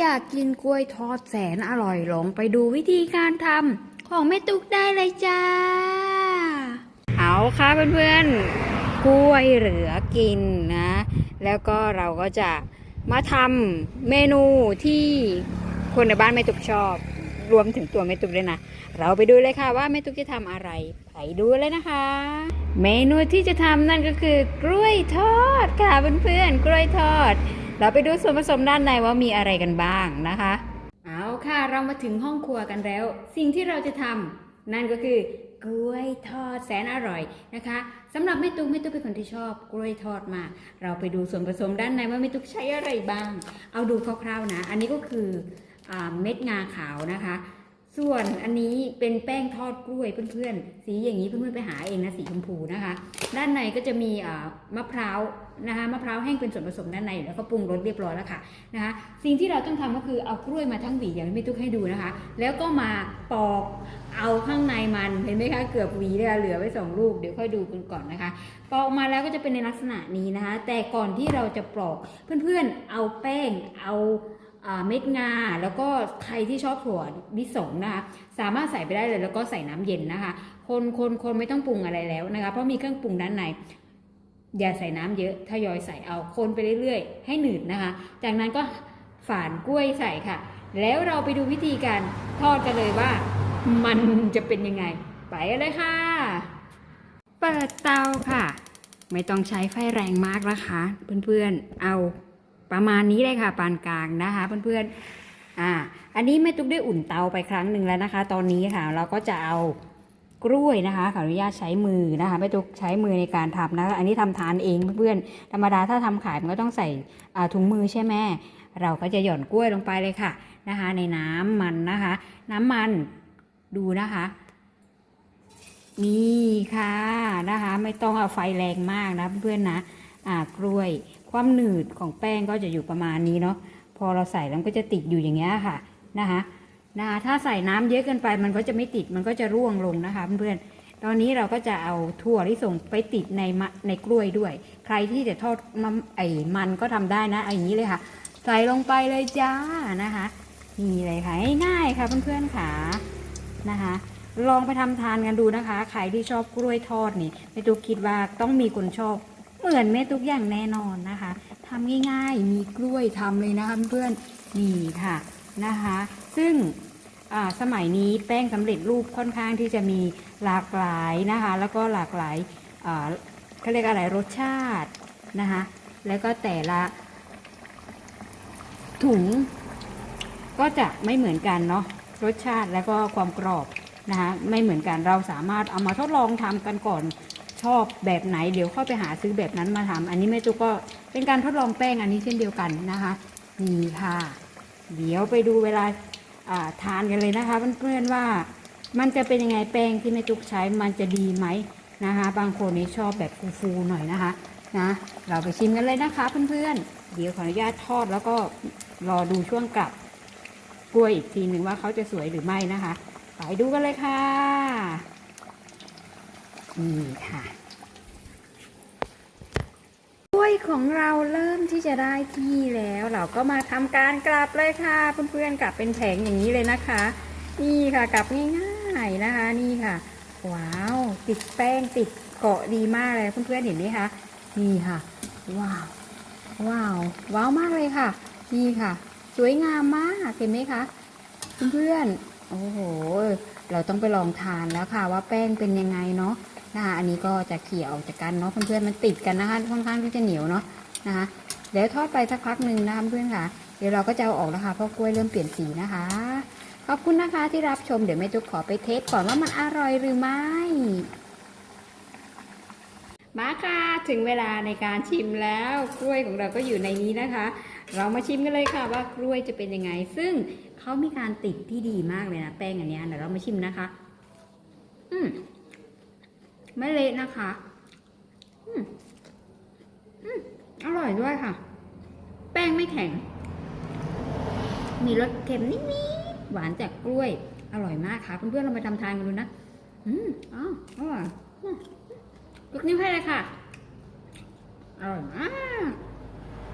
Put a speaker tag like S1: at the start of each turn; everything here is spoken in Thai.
S1: อยากกินกล้วยทอดแสนอร่อยลองไปดูวิธีการทำของแม่ตุ๊กได้เลยจ้า เอาค่ะเพื่อนๆ กล้วยเหลือกินนะ แล้วก็เราก็จะมาทำเมนูที่คนในบ้านแม่ตุ๊กชอบ รวมถึงตัวแม่ตุ๊กด้วยนะ เราไปดูเลยค่ะว่าแม่ตุ๊กจะทำอะไร ไปดูเลยนะคะ เมนูที่จะทำนั่นก็คือกล้วยทอดค่ะเพื่อนๆ กล้วยทอด เราไปดูส่วนผสมด้านในว่ามีอะไรกันบ้างนะคะ เอาค่ะเรามาถึงห้องครัวกันแล้ว สิ่งที่เราจะทำนั่นก็คือกล้วยทอดแสนอร่อยนะคะสำหรับแม่ตุ๊กแม่ตุ๊กเป็นคนที่ชอบกล้วยทอดมาก เราไปดูส่วนผสมด้านในว่าแม่ตุ๊กใช้อะไรบ้าง เอาดูคร่าวๆนะ อันนี้ก็คืออเม็ดงาขาวนะคะ ส่วนอันนี้เป็นแป้งทอดกล้วยเพื่อนๆ สีอย่างนี้เพื่อนๆไปหาเองนะสีชมพูนะคะ ด้านในก็จะมีมะพร้าวนะคะมะพร้าวแห้งเป็นส่วนผสมด้านในแล้วก็ปรุงรสเรียบร้อยแล้วค่ะนะคะสิ่งที่เราต้องทำก็คือเอากล้วยมาทั้งหวีอย่างที่พี่ตุ๊กให้ดูนะคะ แล้วก็มาปอกเอาข้างในมันเห็นไหมคะเกือบหวีเลยค่ะเหลือไว้สองลูกเดี๋ยวค่อยดูกันก่อนนะคะปอกมาแล้วก็จะเป็นในลักษณะนี้นะคะ แต่ก่อนที่เราจะปอกเพื่อนๆเอาแป้งเอา เม็ดงา แล้วก็ใครที่ชอบถั่วลิสงนะคะสามารถใส่ไปได้เลยแล้วก็ใส่น้ำเย็นนะคะ คนคนคนไม่ต้องปรุงอะไรแล้วนะคะเพราะมีเครื่องปรุงด้านในอย่าใส่น้ำเยอะทยอยใส่เอาคนไปเรื่อยๆ ให้หนืดนะคะ จากนั้นก็ฝานกล้วยใส่ค่ะ แล้วเราไปดูวิธีการทอดกันเลยว่ามันจะเป็นยังไง ไปเลยค่ะ เปิดเตาค่ะ ไม่ต้องใช้ไฟแรงมากนะคะ เพื่อนๆ เอา ประมาณนี้เลยค่ะปานกลางนะคะเพื่อนๆอ่าอันนี้แม่ตุ๊กได้อุ่นเตาไปครั้งหนึ่งแล้วนะคะ ตอนนี้ค่ะเราก็จะเอากล้วยนะคะขออนุญาตใช้มือนะคะแม่ตุ๊กใช้มือในการทำนะคะอันนี้ทำทานเองเพื่อนๆธรรมดาถ้าทำขายมันก็ต้องใส่อ่าถุงมือใช่ไหมเราก็จะหย่อนกล้วยลงไปเลยค่ะนะคะ ในน้ำมันนะคะ น้ำมันดูนะคะนี่ค่ะนะคะ ไม่ต้องเอาไฟแรงมากนะเพื่อนๆนะ กล้วย ความหนืดของแป้งก็จะอยู่ประมาณนี้เนาะพอเราใส่แล้วก็จะติดอยู่อย่างเงี้ยค่ะนะคะนะคะถ้าใส่น้ำเยอะเกินไปมันก็จะไม่ติดมันก็จะร่วงลงนะคะเพื่อนๆตอนนี้เราก็จะเอาถั่วที่ส่งไปติดในมะในกล้วยด้วย ใครที่จะทอดมันไอ้มันก็ทำได้นะอาอย่างนี้เลยค่ะ ใส่ลงไปเลยจ้านะคะนี่เลยค่ะง่ายๆค่ะเพื่อนๆค่ะนะคะลองไปทำทานกันดูนะคะ ใครที่ชอบกล้วยทอดนี่แม่ตุ๊กคิดว่าต้องมีคนชอบ เหมือนแม่ตุ๊กอย่างแน่นอนนะคะทำง่ายๆมีกล้วยทำเลยนะคะเพื่อนนี่ค่ะนะคะ ซึ่งสมัยนี้แป้งสำเร็จรูปค่อนข้างที่จะมีหลากหลายนะคะ แล้วก็หลากหลายเขาเรียกอะไรรสชาตินะคะ แล้วก็แต่ละถุงก็จะไม่เหมือนกันเนาะรสชาติแล้วก็ความกรอบนะคะไม่เหมือนกันเราสามารถเอามาทดลองทำกันก่อน ชอบแบบไหนเดี๋ยวเข้าไปหาซื้อแบบนั้นมาทำอันนี้แม่ตุ๊กก็เป็นการทดลองแป้งอันนี้เช่นเดียวกันนะคะนี่ค่ะ เดี๋ยวไปดูเวลาทานกันเลยนะคะเพื่อนๆว่ามันจะเป็นยังไงแป้งที่แม่ตุ๊กใช้มันจะดีไหมนะคะ บางคนนี่ชอบแบบฟูๆหน่อยนะคะนะเราไปชิมกันเลยนะคะเพื่อนๆ เดี๋ยวขออนุญาตทอดแล้วก็รอดูช่วงกลับกล้วยอีกทีหนึ่งว่าเขาจะสวยหรือไม่นะคะ ไปดูกันเลยค่ะ นี่ค่ะกล้วยของเราเริ่มที่จะได้ที่แล้ว เราก็มาทำการกลับเลยค่ะ เพื่อนๆกลับเป็นแผงอย่างนี้เลยนะคะ นี่ค่ะกลับง่ายๆนะคะ นี่ค่ะ ว้าวติดแป้งติดเกาะดีมากเลยเพื่อนๆเห็นไหมคะนี่ค่ะ ว้าวว้าวว้าวมากเลยค่ะ นี่ค่ะ สวยงามมากเห็นไหมคะเพื่อนๆโอ้โห เราต้องไปลองทานแล้วค่ะว่าแป้งเป็นยังไงเนาะ นะคะอันนี้ก็จะเขี่ยออกจากกันเนาะเพื่อนๆมันติดกันนะคะค่อนข้างที่จะเหนียวเนาะนะคะเดี๋ยวทอดไปสักพักหนึ่งนะคะเพื่อนๆค่ะ เดี๋ยวเราก็จะเอาออกแล้วค่ะเพราะกล้วยเริ่มเปลี่ยนสีนะคะ ขอบคุณนะคะที่รับชมเดี๋ยวแม่จุ๊กขอไปเทสก่อนว่ามันอร่อยหรือไม่มาค่ะถึงเวลาในการชิมแล้วกล้วยของเราก็อยู่ในนี้นะคะ เรามาชิมกันเลยค่ะว่ากล้วยจะเป็นยังไง ซึ่งเขามีการติดที่ดีมากเลยนะแป้งอันนี้เดี๋ยวเรามาชิมนะคะ อืม ไม่เละนะคะอืมอืมอร่อยด้วยค่ะ แป้งไม่แข็ง มีรสเค็มนิดๆหวานจากกล้วย อร่อยมากค่ะ เพื่อนๆเราไปทำทานกันดูนะ อืมอ๋ออร่อยยกนิ้วให้เลยค่ะ อร่อยมาก